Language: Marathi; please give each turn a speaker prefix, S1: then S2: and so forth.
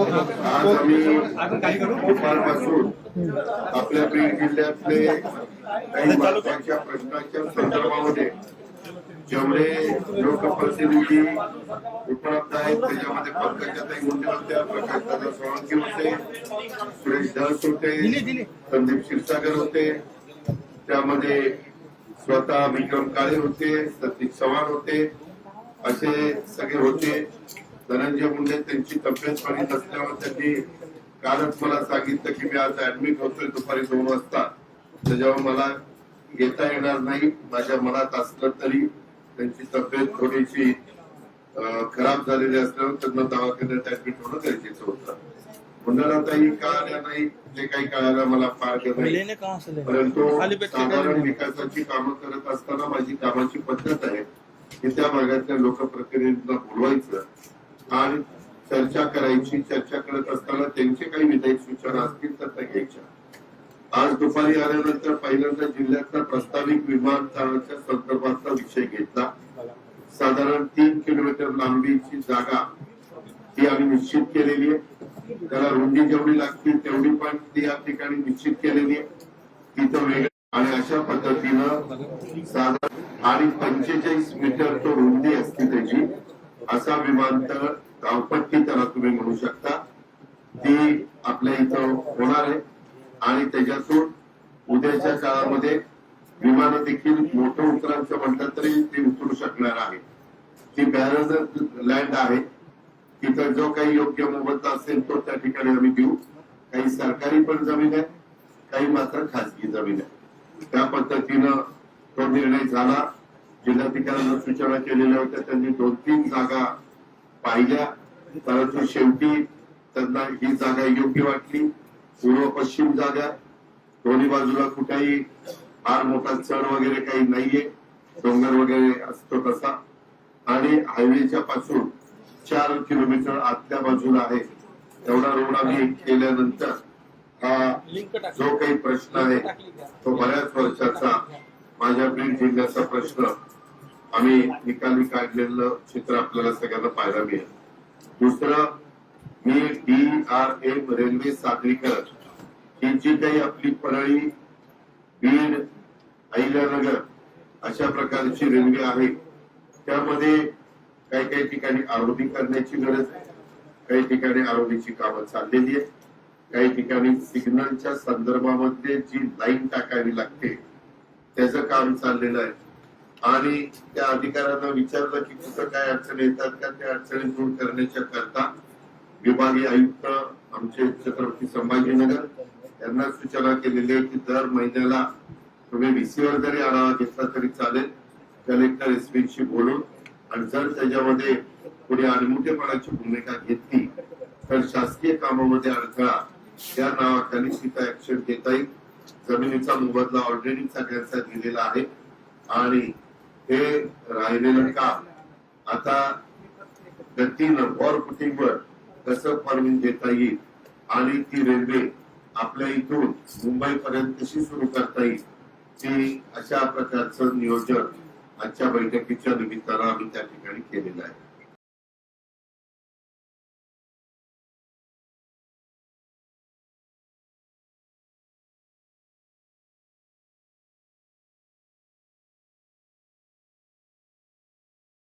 S1: आज आम्ही दुपारपासून आपल्या बीड जिल्ह्यातले काही महत्त्वाच्या प्रश्नाच्या संदर्भामध्ये जेवढे लोकप्रतिनिधी उपलब्ध आहेत त्याच्यामध्ये पंकजाताई मुंडे होत्या प्रकाशदादा सोळंकी होते सुरेश दास होते संदीप क्षीरसागर होते त्यामध्ये स्वतः विक्रम काळे होते सतीश चव्हाण होते असे सगळे होते. धनंजय मुंडे त्यांची तब्येत बरी नसल्यावर त्यांनी कालच मला सांगितलं की मी आज ऍडमिट होतोय दुपारी दोन वाजता. त्याच्यावर मला येता येणार नाही माझ्या मनात असलं तरी त्यांची तब्येत थोडीशी खराब झालेली असल्यावर त्यांना दवाखान्यात ऍडमिट होणं गरजेचं होतं. मंडळाताही का आल्या नाही ते काही कळायला मला फार नाही परंतु साधारण. विकासाची कामं करत असताना माझी कामाची पद्धत आहे की त्या भागातल्या लोकप्रतिनिधींना बोलवायचं. आणि चर्चा करायची चर्चा करत असताना त्यांचे काही विधायक सूचना असतील तर त्या घ्यायच्या. आज दुपारी आल्यानंतर पहिल्यांदा जिल्ह्यातला प्रस्तावित विमानतळाच्या संदर्भातला विषय घेतला. साधारण तीन किलोमीटर लांबीची जागा ती आम्ही निश्चित केलेली आहे. त्याला रुंदी जेवढी लागतील तेवढी पण ती या ठिकाणी निश्चित केलेली आहे. तिथं वेगळं आणि अशा पद्धतीनं साधारण आणि पंचेचाळीस मीटर तो रुंदी असते त्याची असा विमानतळ धावपट्टी त्याला तुम्ही म्हणू शकता. ती आपल्या इथं होणार आहे. आणि त्याच्यातून उद्याच्या काळामध्ये विमानं देखील मोठं उतरायचं म्हणतात तरी ते उतरू शकणार आहे. ती बॅरज लँड आहे. तिथं जो काही योग्य मोबदला असेल तो त्या ठिकाणी आम्ही देऊ. काही सरकारी पण जमीन आहे. काही मात्र खासगी जमीन आहे. त्या पद्धतीनं तो निर्णय झाला. जिल्हाधिकाऱ्यांना सूचना केलेल्या होत्या. त्यांनी दोन तीन जागा पाहिल्या. परंतु शेवटी त्यांना ही जागा योग्य वाटली. पूर्व पश्चिम जागा. दोन्ही बाजूला कुठेही फार मोठा चढ वगैरे काही नाहीये. डोंगर वगैरे असतो तसा. आणि हायवेच्या पासून चार किलोमीटर आतल्या बाजूला आहे. एवढा रोड आम्ही केल्यानंतर हा जो काही प्रश्न आहे तो बऱ्याच वर्षाचा माझ्या बीड जिल्ह्याचा प्रश्न आम्ही निकाली काढलेलं चित्र आपल्याला सगळ्यांना पाहायला मिळेल. दुसरं मी डी आर एम रेल्वे सादरीकरण. ही जी काही आपली परळी बीड अहिल्यानगर अशा प्रकारची रेल्वे आहे. त्यामध्ये काही काही ठिकाणी आरोधी करण्याची गरज आहे. काही ठिकाणी आरोधीची कामं चाललेली आहे काही ठिकाणी सिग्नलच्या संदर्भामध्ये जी लाईन टाकावी लागते त्याचं काम चाललेलं आहे. आणि त्या अधिकाऱ्यांना विचारलं की कुठं काय अडचणी येतात का? त्या अडचणी दूर करण्याच्या करता विभागीय आयुक्त आमचे छत्रपती संभाजीनगर यांना सूचना केलेली आहे की दर महिन्याला तुम्ही व्हीसीवर जरी आढावा घेतला तरी चालेल. कलेक्टर एसपीशी बोलून आणि जर त्याच्यामध्ये कोणी अनमुठेपणाची भूमिका घेतली तर शासकीय कामामध्ये अडथळा त्या नावाखाली तिथं ऍक्शन घेता येईल. जमिनीचा मोबदला ऑलरेडी सगळ्यांचा दिलेला आहे. आणि हे राहिलेलं काम आता गतीनं वॉर फुटिंगवर कसं परमिन देता येईल? आणि ती रेल्वे आपल्या इथून मुंबई पर्यंत कशी सुरू करता येईल? ते अशा प्रकारचं नियोजन आजच्या बैठकीच्या निमित्तानं आम्ही त्या ठिकाणी केलेलं आहे.